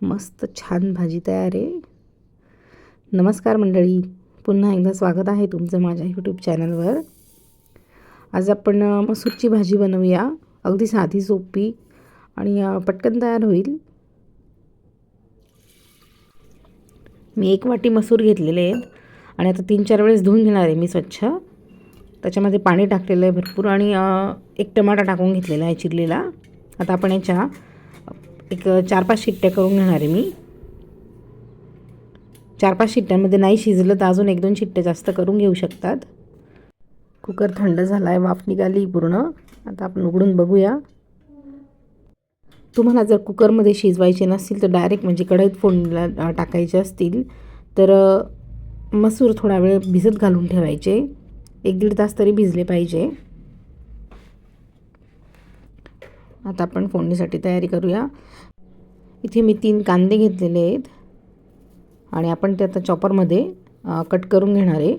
मस्त छान भाजी तयार आहे. नमस्कार मंडळी पुन्हा एकदा स्वागत आहे तुमचं माझ्या यूट्यूब चॅनलवर आज आपण मसूरची भाजी बनवूया. अगदी साधी सोपी आणि पटकन तयार होईल. मी एक वाटी मसूर घेतलेले आहेत आणि आता तीन चार वेळेस धुवून घेणार आहे मी स्वच्छ. त्याच्यामध्ये पाणी टाकलेलं आहे भरपूर आणि एक टमाटा टाकून घेतलेला आहे चिरलेला. आता आपण याच्या एक चार पाच शिट्ट्या करून घेणार आहे मी. चार पाच शिट्ट्यांमध्ये नाही शिजलं तर अजून एक दोन शिट्ट्या जास्त करून घेऊ शकतात. कुकर थंड झाला आहे वाफ निघाली पूर्ण. आता आपण उघडून बघूया. तुम्हाला जर कुकरमध्ये शिजवायचे नसतील तर डायरेक्ट म्हणजे कढईत फोडणीला टाकायचे असतील तर मसूर थोडा वेळ भिजत घालून ठेवायचे. एक दीड तास तरी भिजले पाहिजे. आता आपण फोडणीसाठी तयारी करूया. इथे मी तीन कांदे घेतलेले आहेत. आणि आपण ते आता चॉपरमध्ये कट करून घेणार आहे.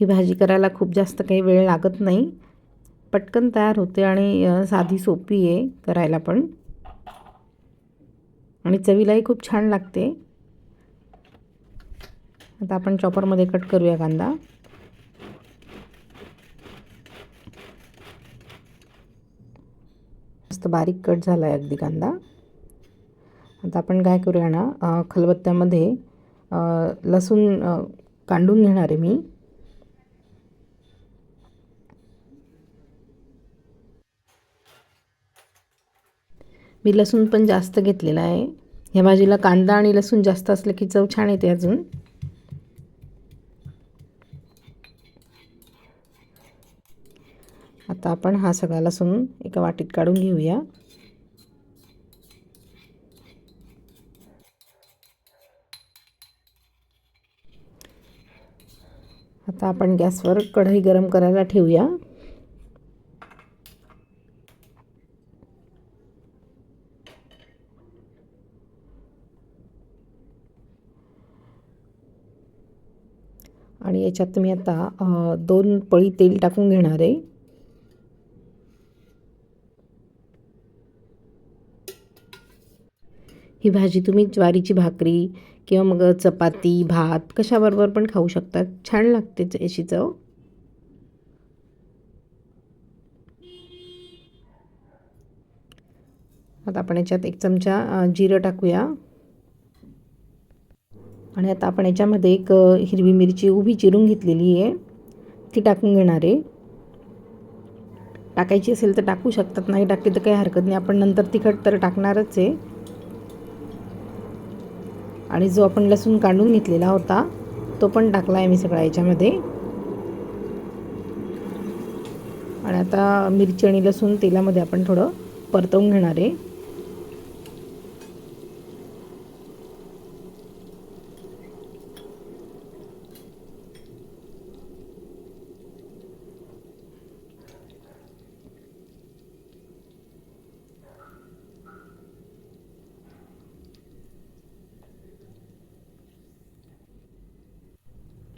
ही भाजी करायला खूप जास्त काही वेळ लागत नाही. पटकन तयार होते आणि साधी सोपी आहे करायला पण. आणि चवीलाही खूप छान लागते. आता आपण चॉपरमध्ये कट करूया कांदा. मस्त बारीक कट झाला आहे अगदी कांदा. आता आपण काय करूया ना खलबत्त्यामध्ये लसूण कांडून घेणार आहे मी. मी लसूण पण जास्त घेतलेला आहे. ह्या भाजीला कांदा आणि लसूण जास्त असलं की चव छान येते अजून. आता आपण हा सगळा लसूण एका वाटीत काढून घेऊया. आता आपण गॅसवर कढई गरम करायला ठेवूया. आणि याच्यात मी आता दोन पळी तेल टाकून घेणार आहे. ही भाजी तुम्ही ज्वारीची भाकरी किंवा मग चपाती भात कशाबरोबर पण खाऊ शकतात. छान लागते याची चव. आता आपण याच्यात एक चमचा जिरं टाकूया. आणि आता आपण याच्यामध्ये एक हिरवी मिरची उभी चिरून घेतलेली आहे. ती टाकून घेणार आहे. टाकायची असेल तर टाकू शकतात नाही टाकली तर काही हरकत नाही. आपण नंतर तिखट तर टाकणारच आहे. आणि जो आपण लसूण काढून घेतलेला होता तो पण टाकला आहे मी सगळा याच्यामध्ये. आणि आता मिरची आणि लसूण तेलामध्ये आपण थोडं परतवून घेणार आहे.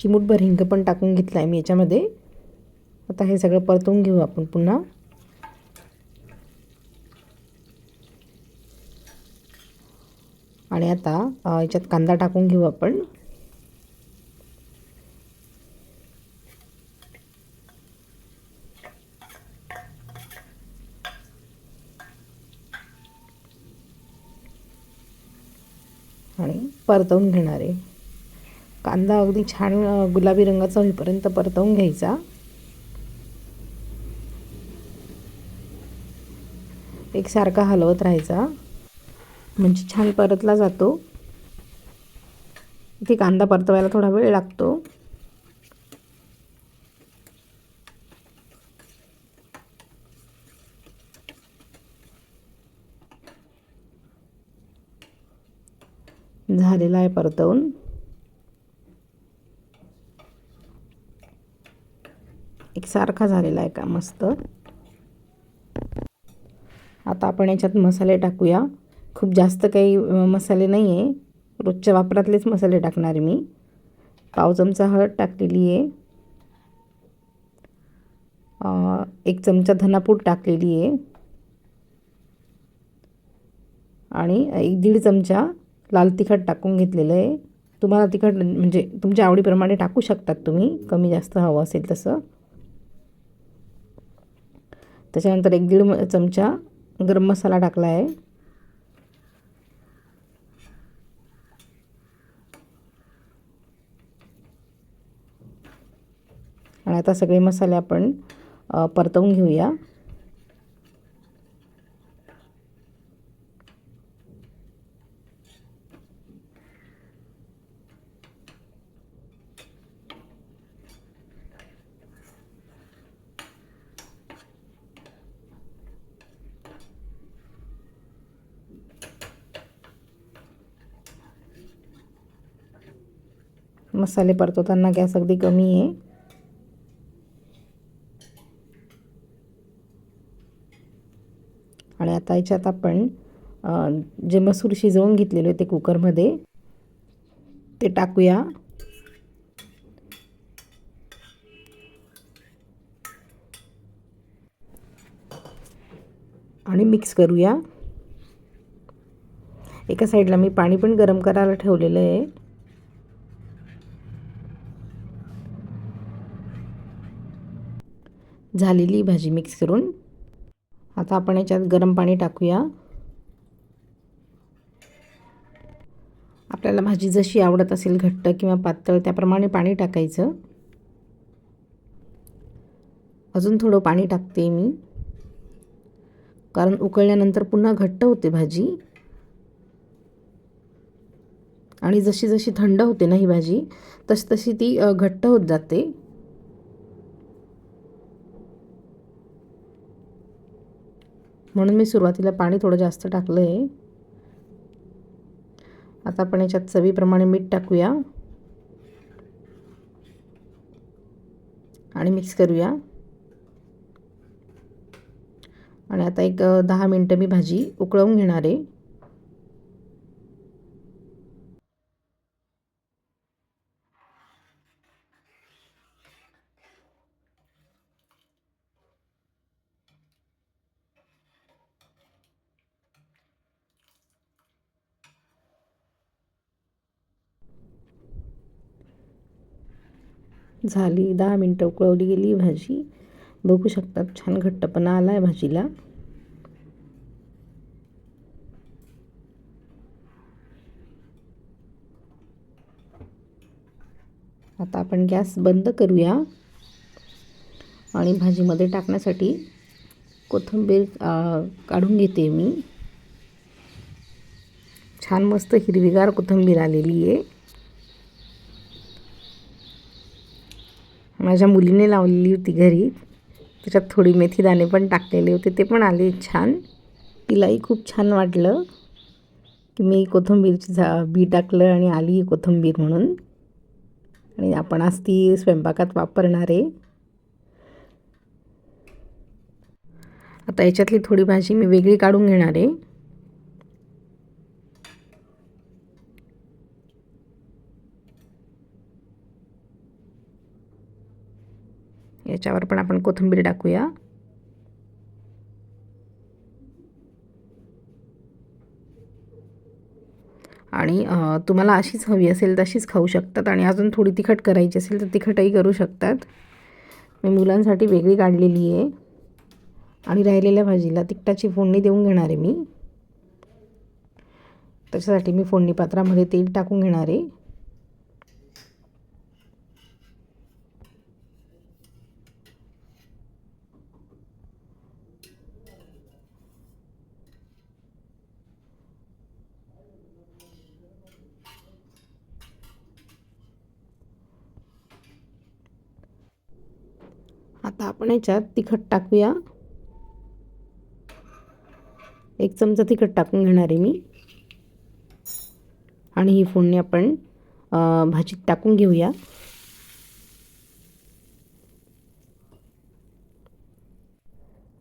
चिमूटभर हिंग पण टाकून घेतला आहे मी याच्यामध्ये. आता हे सगळं परतवून घेऊ आपण पुन्हा. आणि आता याच्यात कांदा टाकून घेऊ आपण. आणि परतवून घेणार आहे. कांदा अगदी छान गुलाबी रंगाचा होईपर्यंत परतवून घ्यायचा. एकसारखा हलवत राहायचा. म्हणजे छान परतला जातो. इथे कांदा परतवायला थोडा वेळ लागतो. झालेला आहे परतवून. एकसारखा झालेला आहे का? मस्त. आता आपण याच्यात मसाले टाकूया. खूप जास्त काही मसाले नाही आहे रोजच्या वापरातलेच मसाले टाकणार मी. पाव चमचा हळद टाकलेली आहे. एक चमचा धनापूड टाकलेली आहे. आणि एक दीड चमचा लाल तिखट टाकून घेतलेलं आहे. तुम्हाला तिखट म्हणजे तुमच्या आवडीप्रमाणे टाकू शकतात तुम्ही. कमी जास्त हवं असेल तसं. त्याच्यानंतर एक दीड चमचा गरम मसाला टाकला आहे. आणि आता सगळे मसाले आपण परतवून घेऊया. मसाले परतवताना गॅस अगदी कमी आहे. आणि आता याच्यात आपण जे मसूर शिजवून घेतलेले होते कुकरमध्ये ते टाकूया. आणि मिक्स करूया. एका साईडला मी पाणी पण गरम करायला ठेवलेलं आहे. झालेली भाजी मिक्स करून. आता आपण याच्यात गरम पाणी टाकूया. आपल्याला भाजी जशी आवडत असेल घट्ट किंवा पातळ त्याप्रमाणे पाणी टाकायचं. अजून थोडं पाणी टाकते मी. कारण उकळल्यानंतर पुन्हा घट्ट होते भाजी. आणि जशी जशी थंड होते ना ही भाजी तशी तशी ती घट्ट होत जाते. म्हणून मी सुरुवातीला पाणी थोडं जास्त टाकलं आहे आता आपण याच्यात चवीप्रमाणे मीठ टाकूया. आणि मिक्स करूया. आणि आता एक दहा मिनटं मी भाजी उकळवून घेणार आहे. झाली. दहा मिनटं उकळवली गेली भाजी. बघू शकतात छान घट्टपणा आला आहे भाजीला. आता आपण गॅस बंद करूया. आणि भाजीमध्ये टाकण्यासाठी कोथिंबीर काढून घेते मी. छान मस्त हिरवीगार कोथिंबीर आलेली आहे. माझ्या मुलीने लावलेली होती घरी. त्याच्यात थोडी मेथी दाणे पण टाकलेले होते. ते पण आले छान. तिलाही खूप छान वाटलं की मी कोथिंबीरची झा बी टाकलं आणि आली कोथिंबीर म्हणून. आणि आपण आज ती स्वयंपाकात वापरणार आहे. आता याच्यातली थोडी भाजी मी वेगळी काढून घेणार आहे. याच्यावर पण आपण कोथिंबीर टाकूया. आणि तुम्हाला अशीच हवी असेल तशीच खाऊ शकतात आणि अजून थोडी तिखट करायची असेल तर तिखटही करू शकतात. मी मुलांसाठी वेगळी काढलेली आहे. आणि राहिलेल्या भाजीला तिखटाची फोडणी देऊन घेणार आहे मी. त्याच्यासाठी मी फोडणी पात्रामध्ये तेल टाकून घेणार आहे. आता आपण याच्यात तिखट टाकूया. एक चमचा तिखट टाकून घेणार आहे मी. आणि ही फोडणी आपण भाजीत टाकून घेऊया.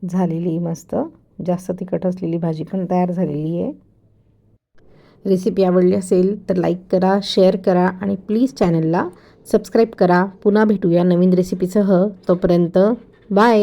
झालेली मस्त जास्त तिखट असलेली भाजी पण तयार झालेली आहे. रेसिपी आवडली असेल तर लाईक करा शेअर करा आणि प्लीज चॅनलला सबस्क्राईब करा. पुन्हा भेटूया नवीन रेसिपीसह तोपर्यंत बाय